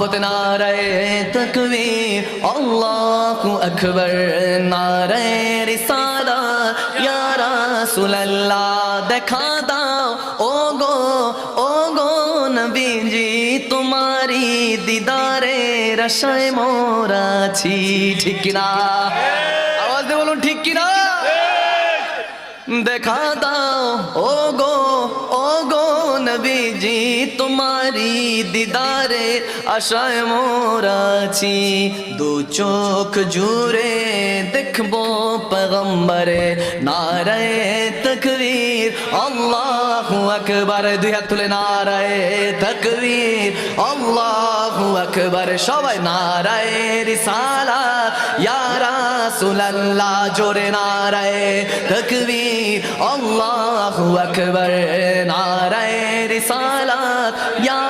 নারায় তকবীর আল্লাহু আকবার নারায় রিসালা। ইয়া রাসূলুল্লাহ দেখা দাও ও গো ও গো নবীজি তোমারি দিদারে রসায় মোরাছি ঠিক না আওয়াজ দিয়ে বলুন ঠিক কি না দেখা দাও ও গো ও গো নবীজি তোমারি দিদারে আশায় মোরাছি দু চোখ জুড়ে দেখব পগম্বরে নারায় তকবীর। আল্লাহু আকবার, দুই হাত তুলে নারায় তকবীর। আল্লাহু আকবার, সবাই নারায় রিসালাত ইয়া রাসূলুল্লাহ, জোরে নারায় তকবীর। আল্লাহু আকবার, নারায় রিসালাত ইয়া